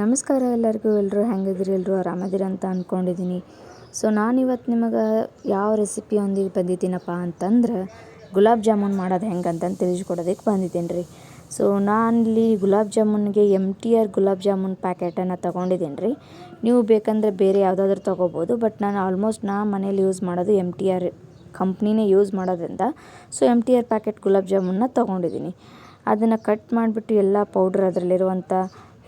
ನಮಸ್ಕಾರ ಎಲ್ಲರಿಗೂ ಎಲ್ಲರೂ ಹೆಂಗಿದ್ರಿ ಎಲ್ಲರೂ ಆರಾಮದಿರ ಅಂತ ಅಂದ್ಕೊಂಡಿದ್ದೀನಿ ಸೊ ನಾನಿವತ್ತು ನಿಮಗೆ ಯಾವ ರೆಸಿಪಿಯೊಂದಿಗೆ ಬಂದಿದ್ದೀನಪ್ಪ ಅಂತಂದ್ರೆ ಗುಲಾಬ್ ಜಾಮೂನ್ ಮಾಡೋದು ಹೆಂಗೆ ಅಂತಂದು ತಿಳಿಸ್ಕೊಡೋದಕ್ಕೆ ಬಂದಿದ್ದೀನಿ ರೀ ಸೊ ನಾನಿಲ್ಲಿ gulab ಜಾಮೂನ್ಗೆ M T R gulab jamun ಪ್ಯಾಕೆಟನ್ನು ತೊಗೊಂಡಿದ್ದೀನಿ ರೀ ನೀವು ಬೇಕಂದರೆ ಬೇರೆ ಯಾವುದಾದ್ರೂ ತೊಗೋಬೋದು, ಬಟ್ ನಾನು ಆಲ್ಮೋಸ್ಟ್ ನಾ ಮನೇಲಿ ಯೂಸ್ ಮಾಡೋದು ಎಂ ಟಿ ಆರ್ ಕಂಪ್ನಿನೇ ಯೂಸ್ ಮಾಡೋದ್ರಿಂದ, so M T R packet gulab ಜಾಮೂನ್ನ ತೊಗೊಂಡಿದ್ದೀನಿ ಅದನ್ನು ಕಟ್ ಮಾಡಿಬಿಟ್ಟು ಎಲ್ಲ ಪೌಡ್ರ್ ಅದರಲ್ಲಿರುವಂಥ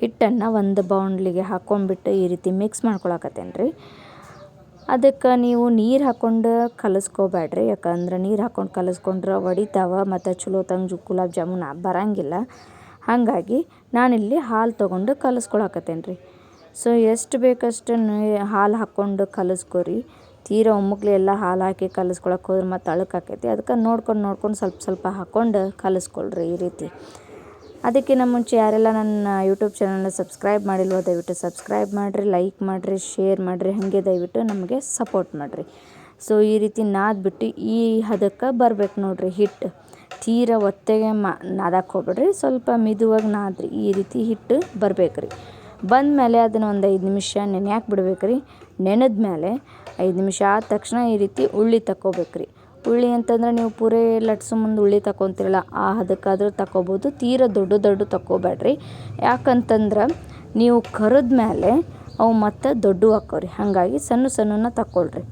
ಹಿಟ್ಟನ್ನು ಒಂದು ಬೌಂಡ್ಲಿಗೆ ಹಾಕ್ಕೊಂಡ್ಬಿಟ್ಟು ಈ ರೀತಿ ಮಿಕ್ಸ್ ಮಾಡ್ಕೊಳಕತ್ತೇನೆ ರೀ ಅದಕ್ಕೆ ನೀವು ನೀರು ಹಾಕ್ಕೊಂಡು ಕಲಸ್ಕೋಬೇಡ್ರಿ ಯಾಕಂದ್ರೆ ನೀರು ಹಾಕ್ಕೊಂಡು ಕಲಸ್ಕೊಂಡ್ರೆ ಒಡಿತಾವ ಮತ್ತು ಚಲೋ ತಂಗ ಗುಲಾಬ್ ಜಾಮೂನ್ ಬರಂಗಿಲ್ಲ. ಹಾಗಾಗಿ ನಾನಿಲ್ಲಿ ಹಾಲು ತೊಗೊಂಡು ಕಲಸ್ಕೊಳಕತ್ತೇನೆ ರೀ ಸೊ ಎಷ್ಟು ಬೇಕಷ್ಟು ಹಾಲು ಹಾಕ್ಕೊಂಡು ಕಲಸ್ಕೊರಿ. ತೀರಾ ಒಮ್ಮುಕ್ಲೆ ಎಲ್ಲ ಹಾಲು ಹಾಕಿ ಕಲಸ್ಕೊಳಕ್ಕೆ ಹೋದ್ರೆ ಮತ್ತು ಅಳಕಾಕೈತಿ ಅದಕ್ಕೆ ನೋಡ್ಕೊಂಡು ನೋಡ್ಕೊಂಡು ಸ್ವಲ್ಪ ಸ್ವಲ್ಪ ಹಾಕ್ಕೊಂಡು ಕಲಸ್ಕೊಳ್ರಿ ಈ ರೀತಿ. ಅದಕ್ಕಿಂತ ಮುಂಚೆ ಯಾರೆಲ್ಲ ನನ್ನ ಯೂಟ್ಯೂಬ್ ಚಾನಲ್ನ ಸಬ್ಸ್ಕ್ರೈಬ್ ಮಾಡಿಲ್ವೋ ದಯವಿಟ್ಟು ಸಬ್ಸ್ಕ್ರೈಬ್ ಮಾಡಿರಿ ಲೈಕ್ ಮಾಡಿರಿ ಶೇರ್ ಮಾಡಿರಿ, ಹಾಗೆ ದಯವಿಟ್ಟು ನಮಗೆ ಸಪೋರ್ಟ್ ಮಾಡಿರಿ. ಸೊ ಈ ರೀತಿ ನಾದ್ಬಿಟ್ಟು ಈ ಹದಕ್ಕೆ ಬರ್ಬೇಕು ನೋಡಿರಿ ಹಿಟ್ಟು ತೀರ ಒತ್ತೆಗೆ ಮಾ ನಾದಕ್ಕೆ ಹೋಗ್ಬೇಡ್ರಿ, ಸ್ವಲ್ಪ ಮಿದುವಾಗಿ ನಾದ್ರಿ, ಈ ರೀತಿ ಹಿಟ್ಟು ಬರ್ಬೇಕು ರೀ ಬಂದಮೇಲೆ ಅದನ್ನು ಒಂದು ಐದು ನಿಮಿಷ ನೆನೆಯಾಕೆ ಬಿಡ್ಬೇಕು ರೀ ನೆನೆದ ಮೇಲೆ ಐದು ನಿಮಿಷ ಆದ ತಕ್ಷಣ ಈ ರೀತಿ ಉಳ್ಳಿ ತಕ್ಕೋಬೇಕು ರೀ ಉಳ್ಳಿ ಅಂತಂದ್ರೆ ನೀವು ಪೂರೇ ಲಟ್ಸು ಮುಂದೆ ಉಳ್ಳಿ ತಗೊತಿರಲ್ಲ ಆ ಹದಕ್ಕಾದ್ರೂ ತಗೋಬೋದು ತೀರಾ ದೊಡ್ಡ ದೊಡ್ಡ ತಗೋಬೇಡ್ರಿ ಯಾಕಂತಂದ್ರೆ ನೀವು ಕರಿದ ಮೇಲೆ ಅವು ಮತ್ತೆ ದೊಡ್ಡ ಹಾಕೋರಿ. ಹಾಗಾಗಿ ಸಣ್ಣ ಸಣ್ಣನ ತಕ್ಕೊಳ್ರಿ.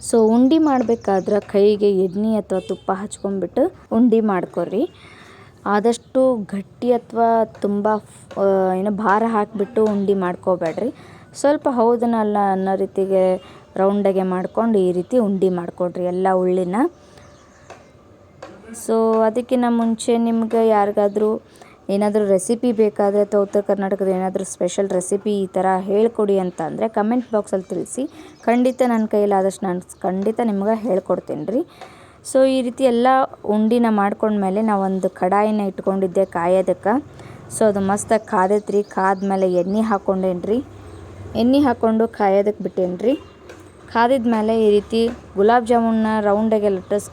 ಸೊ, ಉಂಡೆ ಮಾಡಬೇಕಾದ್ರೆ ಕೈಗೆ ಎಣ್ಣೆ ಅಥವಾ ತುಪ್ಪ ಹಚ್ಕೊಂಡ್ಬಿಟ್ಟು ಉಂಡೆ ಮಾಡ್ಕೊರಿ. ಆದಷ್ಟು ಗಟ್ಟಿ ಅಥವಾ ತುಂಬ ಏನು ಭಾರ ಹಾಕಿಬಿಟ್ಟು ಉಂಡೆ ಮಾಡ್ಕೋಬೇಡ್ರಿ. ಸ್ವಲ್ಪ ಹೌದನಲ್ಲ ಅನ್ನೋ ರೀತಿಗೆ ರೌಂಡಾಗೆ ಮಾಡ್ಕೊಂಡು ಈ ರೀತಿ ಉಂಡೆ ಮಾಡಿಕೊಡ್ರಿ ಎಲ್ಲ ಉಳ್ಳಿನ. ಸೊ ಅದಕ್ಕಿಂತ ಮುಂಚೆ ನಿಮ್ಗೆ ಯಾರಿಗಾದ್ರೂ ಏನಾದರೂ ರೆಸಿಪಿ ಬೇಕಾದರೆ ಅಥವಾ ಉತ್ತರ ಕರ್ನಾಟಕದ ಏನಾದರೂ ಸ್ಪೆಷಲ್ ರೆಸಿಪಿ ಈ ಥರ ಹೇಳ್ಕೊಡಿ ಅಂತ ಅಂದರೆ ಕಮೆಂಟ್ ಬಾಕ್ಸಲ್ಲಿ ತಿಳಿಸಿ. ಖಂಡಿತ ನನ್ನ ಕೈಲಾದಷ್ಟು ನಾನು ಖಂಡಿತ ನಿಮ್ಗೆ ಹೇಳ್ಕೊಡ್ತೀನಿ ರೀ. ಸೊ ಈ ರೀತಿ ಎಲ್ಲ ಉಂಡಿನ ಮಾಡ್ಕೊಂಡ್ಮೇಲೆ ನಾವೊಂದು ಕಡಾಯಿನ ಇಟ್ಕೊಂಡಿದ್ದೆ ಕಾಯೋದಕ್ಕೆ. ಸೊ ಅದು ಮಸ್ತಾಗಿ ಕಾದೈತ್ರಿ ಕಾದ ಮೇಲೆ ಎಣ್ಣೆ ಹಾಕ್ಕೊಂಡೇನ್ರಿ ಎಣ್ಣೆ ಹಾಕ್ಕೊಂಡು ಕಾಯೋದಕ್ಕೆ ಬಿಟ್ಟೇನಿ ರೀ ಕಾದಿದ ಮೇಲೆ ಈ ರೀತಿ ಗುಲಾಬ್ ಜಾಮೂನ್ನ ರೌಂಡಾಗೆ ಲಟ್ಟಸ್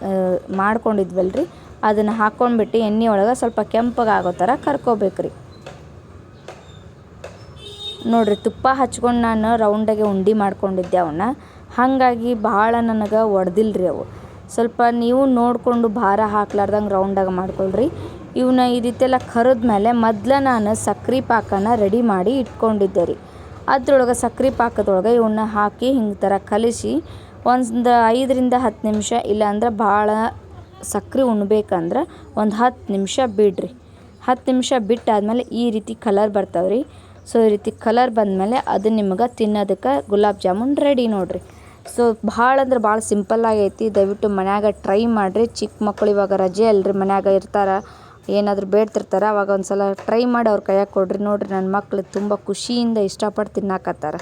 ಮಾಡ್ಕೊಂಡಿದ್ವಲ್ಲ ರೀ ಅದನ್ನು ಹಾಕ್ಕೊಂಡ್ಬಿಟ್ಟು ಎಣ್ಣೆ ಒಳಗೆ ಸ್ವಲ್ಪ ಕೆಂಪಗೆ ಆಗೋ ಥರ ಕರ್ಕೋಬೇಕು ರೀ ನೋಡಿರಿ, ತುಪ್ಪ ಹಚ್ಕೊಂಡು ನಾನು ರೌಂಡಾಗೆ ಉಂಡೆ ಮಾಡ್ಕೊಂಡಿದ್ದೆ ಅವನ್ನ. ಹಾಗಾಗಿ ಭಾಳ ನನಗೆ ರೀ ಅವು. ಸ್ವಲ್ಪ ನೀವು ನೋಡಿಕೊಂಡು ಭಾರ ಹಾಕ್ಲಾರ್ದಂಗೆ ರೌಂಡಾಗಿ ಮಾಡ್ಕೊಳ್ರಿ. ಇವನ್ನ ಈ ರೀತಿಯೆಲ್ಲ ಕರೆದ ಕರಿದ ಮೇಲೆ ಮೊದ್ಲು ನಾನು ಸಕ್ರೆ ಪಾಕನ ರೆಡಿ ಮಾಡಿ ಇಟ್ಕೊಂಡಿದ್ದೆ ರೀ. ಅದ್ರೊಳಗೆ ಸಕ್ರೆ ಪಾಕದೊಳಗೆ ಇವನ್ನ ಹಾಕಿ ಹಿಂಗೆ ಥರ ಕಲಿಸಿ ಒಂದು ಐದರಿಂದ ಹತ್ತು ನಿಮಿಷ, ಇಲ್ಲಾಂದ್ರೆ ಭಾಳ ಸಕ್ರೆ ಉಣ್ಬೇಕಂದ್ರೆ ಒಂದು ಹತ್ತು ನಿಮಿಷ ಬಿಡ್ರಿ. ಹತ್ತು ನಿಮಿಷ ಬಿಟ್ಟಾದಮೇಲೆ ಈ ರೀತಿ ಕಲರ್ ಬರ್ತಾವೆ ರೀ ಸೊ ಈ ರೀತಿ ಕಲರ್ ಬಂದಮೇಲೆ ಅದು ನಿಮ್ಗೆ ತಿನ್ನೋದಕ್ಕೆ ಗುಲಾಬ್ ಜಾಮೂನ್ ರೆಡಿ ನೋಡಿರಿ. ಸೊ ಭಾಳ ಅಂದ್ರೆ ಭಾಳ ಸಿಂಪಲ್ ಆಗೈತಿ. ದಯವಿಟ್ಟು ಮನ್ಯಾಗ ಟ್ರೈ ಮಾಡಿರಿ. ಚಿಕ್ಕ ಮಕ್ಕಳು ಇವಾಗ ರಜೆ ಅಲ್ರಿ ಮನ್ಯಾಗ ಇರ್ತಾರೆ. ಏನಾದರೂ ಬೇಡ್ತಿರ್ತಾರೆ, ಅವಾಗ ಒಂದು ಸಲ ಟ್ರೈ ಮಾಡಿ ಅವ್ರ ಕೈಯಾಗ ಕೊಡ್ರಿ. ನೋಡಿರಿ ನನ್ನ ಮಕ್ಳು ತುಂಬ ಖುಷಿಯಿಂದ ಇಷ್ಟಪಟ್ಟು ತಿನ್ನಾಕತ್ತಾರ.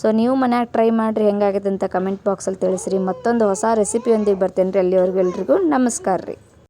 ಸೊ ನೀವು ಮನ್ಯಾಗ ಟ್ರೈ ಮಾಡಿರಿ ಹೆಂಗಾಗೈತೆ ಅಂತ ಕಮೆಂಟ್ ಬಾಕ್ಸಲ್ಲಿ ತಿಳಿಸ್ರಿ. ಮತ್ತೊಂದು ಹೊಸ ರೆಸಿಪಿಯೊಂದಿಗೆ ಬರ್ತೇನೆ ರೀ ಅಲ್ಲಿವರೆಗೂ ಎಲ್ರಿಗೂ. ನಮಸ್ಕಾರ ರೀ